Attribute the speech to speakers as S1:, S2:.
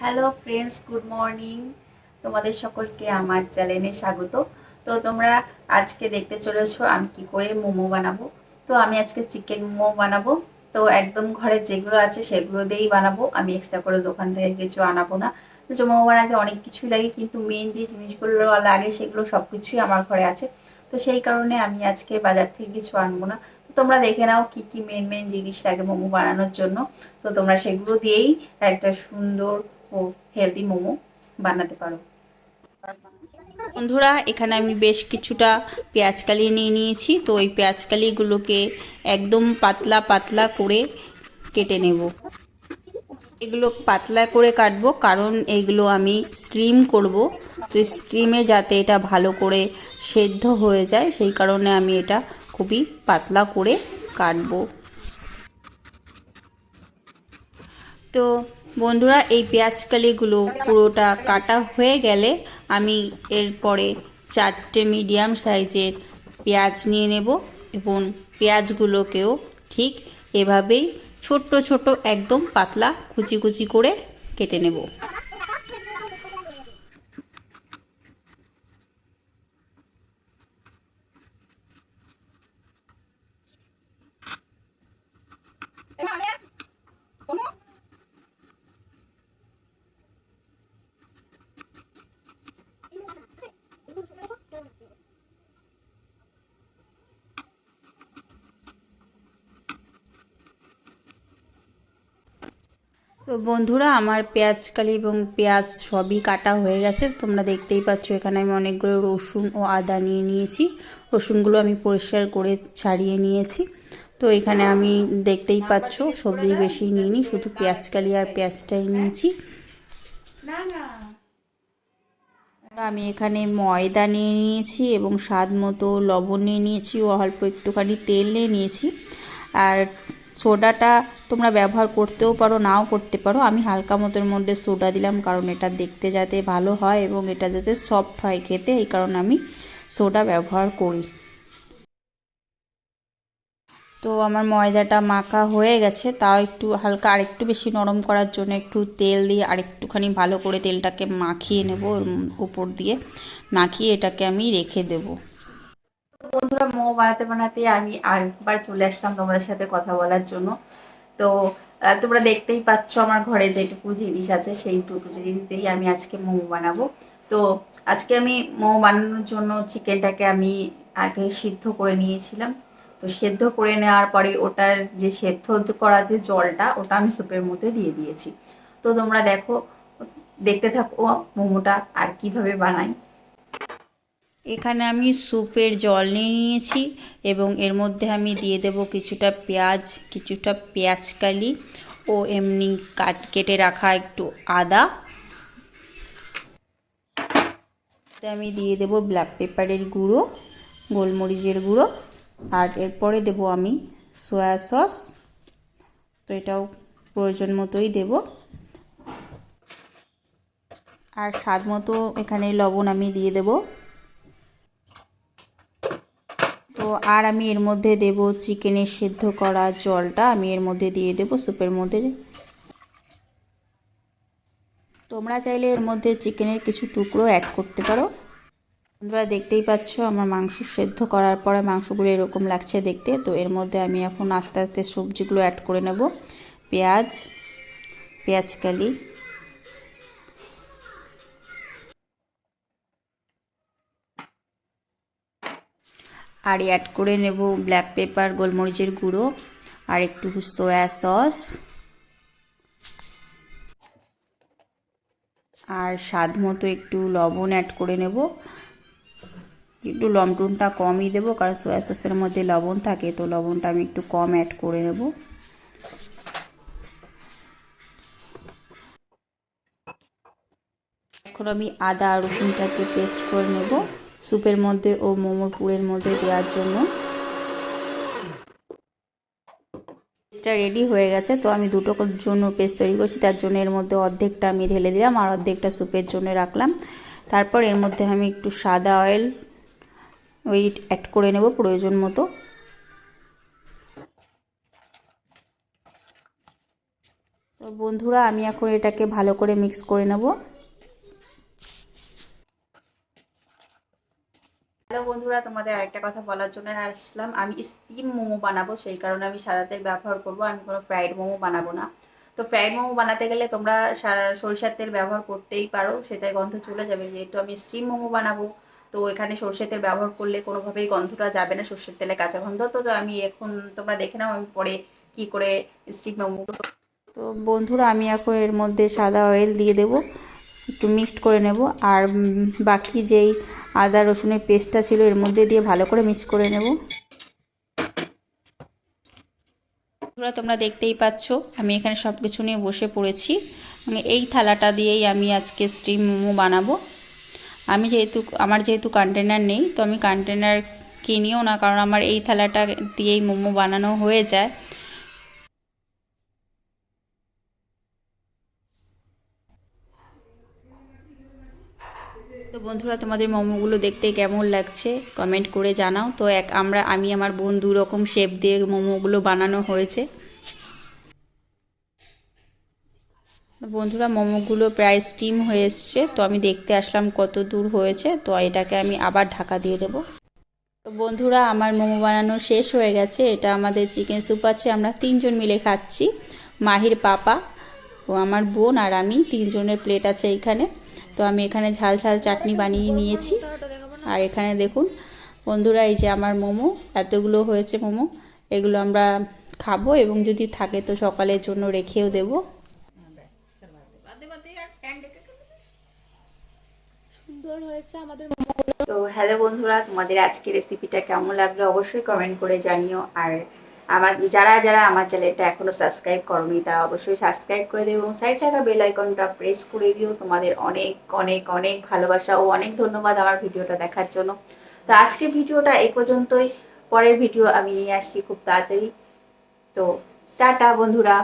S1: Hello friends good morning তোমাদের সকলকে আমার চ্যানেলে স্বাগত। তো তোমরা আজকে দেখতে চলেছো আমি কি করে মোমো বানাবো। তো আমি আজকে চিকেন মোমো বানাবো। তো একদম ঘরে যেগুলো আছে সেগুলো দিয়েই বানাবো। আমি এক্সট্রা করে দোকান থেকে কিছু আনাবো না। মোমো বানাতে অনেক কিছুই লাগে, কিন্তু মেন যে জিনিসগুলো লাগে সেগুলো সব কিছুই আমার ঘরে আছে। তো সেই কারণে আমি আজকে বাজার থেকে কিছু আনব না। তো তোমরা দেখে নাও কি কি মেন মেন জিনিস লাগে মোমো বানানোর জন্য। তো তোমরা সেগুলো দিয়েই একটা সুন্দর ও হেলদি মোমো বানাতে পারো।
S2: বন্ধুরা, এখানে আমি বেশ কিছুটা পেঁয়াজ কালি নিয়ে নিয়েছি। তো ওই পেঁয়াজ কালিগুলোকে একদম পাতলা পাতলা করে কেটে নেব। এগুলো পাতলা করে কাটবো, কারণ এগুলো আমি স্ট্রিম করব। তো স্ট্রিমে যাতে এটা ভালো করে সেদ্ধ হয়ে যায়, সেই কারণে আমি এটা খুবই পাতলা করে কাটবো। তো বন্ধুরা, এই পেঁয়াজ কালিগুলো পুরোটা কাটা হয়ে গেলে আমি এরপরে চারটে মিডিয়াম সাইজের পেঁয়াজ নিয়ে নেব এবং পেঁয়াজগুলোকেও ঠিক এভাবেই ছোট্ট ছোট একদম পাতলা কুচি কুচি করে কেটে নেব। তো বন্ধুরা, আমার পেঁয়াজ কালি এবং পেঁয়াজ সবই কাটা হয়ে গেছে। তোমরা দেখতেই পাচ্ছ, এখানে আমি অনেকগুলো রসুন ও আদা নিয়ে নিয়েছি। রসুনগুলো আমি পরিষ্কার করে ছাড়িয়ে নিয়েছি। তো এখানে আমি দেখতেই পাচ্ছ, সবজি বেশি নিইনি, শুধু পেঁয়াজ কালি আর পেঁয়াজটাই নিয়েছি। আমি এখানে ময়দা নিয়ে নিয়েছি এবং স্বাদ মতো লবণ নিয়ে নিয়েছি ও অল্প একটুখানি তেল নিয়ে নিয়েছি। আর সোডাটা তোমরা ব্যবহার করতেও পারো, নাও করতে পারো। আমি হালকা মতোর মধ্যে সোডা দিলাম কারণ এটা দেখতে যাতে ভালো হয় এবং এটা যাতে সফট হয় খেতে, এই কারণে আমি সোডা ব্যবহার করি। তো আমার ময়দাটা মাখা হয়ে গেছে। তাও একটু হালকা আরেকটু বেশি নরম করার জন্য একটু তেল দিয়ে আরেকটুখানি ভালো করে তেলটাকে মাখিয়ে নেব উপর দিয়ে। মাখিয়ে এটাকে আমি রেখে দেবো।
S1: বানাতে বানাতে আমি আরেকবার চলে আসলাম তোমাদের সাথে কথা বলার জন্য। তো তোমরা দেখতেই পাচ্ছ আমার ঘরে যেটুকু জিনিস আছে, সেই দুটো জিনিস দিয়েই আমি আজকে মোমো বানাবো। তো, আজকে আমি মোমো বানানোর জন্য চিকেনটাকে আমি আগে সিদ্ধ করে নিয়েছিলাম। তো সেদ্ধ করে নেওয়ার পরে ওটার যে সেদ্ধ করা যে জলটা, ওটা আমি সুপের মধ্যে দিয়ে দিয়েছি। তো তোমরা দেখো, দেখতে থাকো মোমোটা আর কীভাবে বানাই।
S2: এখানে আমি স্যুপের জল নিয়ে নিয়েছি এবং এর মধ্যে আমি দিয়ে দেব কিছুটা পেঁয়াজ কিছুটা পেঁয়াজ কালি ও এমনি কাট, কেটে রাখা একটু আদা। আমি দিয়ে দেব ব্ল্যাক পেপারের গুঁড়ো, গোলমরিচের গুঁড়ো আর এরপরে দেব আমি সয়া সস তো এটাও প্রয়োজন মতোই দেব। আর স্বাদ মতো এখানে লবণ আমি দিয়ে দেবো। তো আর আমি এর মধ্যে দেব চিকেনের সেদ্ধ করা জলটা। আমি এর মধ্যে দিয়ে দেব স্যুপের মধ্যে। তোমরা চাইলে এর মধ্যে চিকেনের কিছু টুকরো অ্যাড করতে পারো। তোমরা দেখতেই পাচ্ছ, আমার মাংস সেদ্ধ করার পরে মাংসগুলো এরকম লাগছে দেখতে। তো এর মধ্যে আমি এখন আস্তে আস্তে সবজিগুলো অ্যাড করে নেব। পেঁয়াজ পেঁয়াজ আর অ্যাড করে নেব ব্ল্যাক পেপার গোলমরিচের গুঁড়ো আর একটু সয়া সস আর স্বাদ মতো একটু লবণ অ্যাড করে নেব। একটু লবণটা কমই দেবো কারণ সয়া সসের মধ্যে লবণ থাকে, তো লবণটা আমি একটু কম অ্যাড করে নেব। এখন আমি আদা রসুনটাকে পেস্ট করে নেব। স্যুপের মধ্যে ও মোমোর পুরের মধ্যে দেওয়ার জন্য। পেস্টটা রেডি হয়ে গেছে, তো আমি দুটো জন্য পেস্ট তৈরি করছি, তার জন্য এর মধ্যে অর্ধেকটা আমি ঢেলে দিলাম আর অর্ধেকটা স্যুপের জন্য রাখলাম। তারপর এর মধ্যে আমি একটু সাদা অয়েল ওই অ্যাড করে নেব প্রয়োজন মতো। তো তো বন্ধুরা, আমি এখন এটাকে ভালো করে মিক্স করে নেব
S1: হ্যালো বন্ধুরা তোমাদের আরেকটা কথা বলার জন্য আসলাম। আমি স্টিম মোমো বানাবো, সেই কারণে আমি সাদা তেল ব্যবহার করব। আমি কোনো ফ্রাইড মোমো বানাবো না। তো ফ্রাইড মোমো বানাতে গেলে তোমরা সরিষার তেল ব্যবহার করতেই পারো, সেটাই গন্ধ চলে যাবে। যেহেতু আমি স্টিম মোমো বানাবো, তো এখানে সর্ষের তেল ব্যবহার করলে কোনোভাবেই গন্ধটা যাবে না, সর্ষের তেলে কাঁচা গন্ধ। তো আমি এখন তোমরা দেখে নাও আমি পরে কি করে স্টিম মোমো
S2: তো বন্ধুরা, আমি এখন এর মধ্যে সাদা অয়েল দিয়ে দেব। একটু মিক্সড করে নেব। আর বাকি যেই আদা, রসুনের পেস্টটা ছিল, এর মধ্যে দিয়ে ভালো করে মিক্স করে নেব। তোমরা দেখতেই পাচ্ছ, আমি এখানে সব কিছু নিয়ে বসে পড়েছি। মানে এই থালাটা দিয়েই আমি আজকে স্টিম মোমো বানাবো। আমি যেহেতু, আমার যেহেতু কন্টেনার নেই, তো আমি কন্টেনার কিনিও না, কারণ আমার এই থালাটা দিয়েই মোমো বানানো হয়ে যায়। বন্ধুরা, তোমাদের মোমোগুলো দেখতে কেমন লাগছে? কমেন্ট করে জানাও। তো এক, আমরা, আমি, আমার বোন দু রকম শেপ দিয়ে মোমোগুলো বানানো হয়েছে। বন্ধুরা, মোমোগুলো প্রায় স্টিম হয়ে এসছে। তো আমি দেখতে আসলাম কত দূর হয়েছে। তো এটাকে আমি আবার ঢাকা দিয়ে দেবো। তো বন্ধুরা, আমার মোমো বানানো শেষ হয়ে গেছে। এটা আমাদের চিকেন স্যুপ আছে। আমরা তিনজন মিলে খাচ্ছি। মাহির পাপা ও আমার বোন আর আমি তিনজনের প্লেট আছে এইখানে তো আমি এখানে ঝাল ঝাল চাটনি বানিয়ে নিয়েছি। আর এখানে দেখুন বন্ধুরা এই যে আমার মোমো এতগুলো হয়েছে মোমো এগুলো আমরা খাব এবং যদি থাকে তো সকালের জন্য রেখেও দেবো।
S3: সুন্দর হয়েছে আমাদের
S1: তো হ্যালো বন্ধুরা তোমাদের আজকের রেসিপিটা কেমন লাগল অবশ্যই কমেন্ট করে জানিও। আর আমার যারা যারা আমার চ্যানেলটা এখনও সাবস্ক্রাইব করনি, তারা অবশ্যই সাবস্ক্রাইব করে দেবে এবং সাইড থাকা বেল আইকনটা প্রেস করে দিও। তোমাদের অনেক অনেক অনেক ভালোবাসা ও অনেক ধন্যবাদ আমার ভিডিওটা দেখার জন্য। তো আজকে ভিডিওটা এ পর্যন্তই। পরের ভিডিও আমি নিয়ে আসছি খুব তাড়াতাড়ি। তো টাটা বন্ধুরা।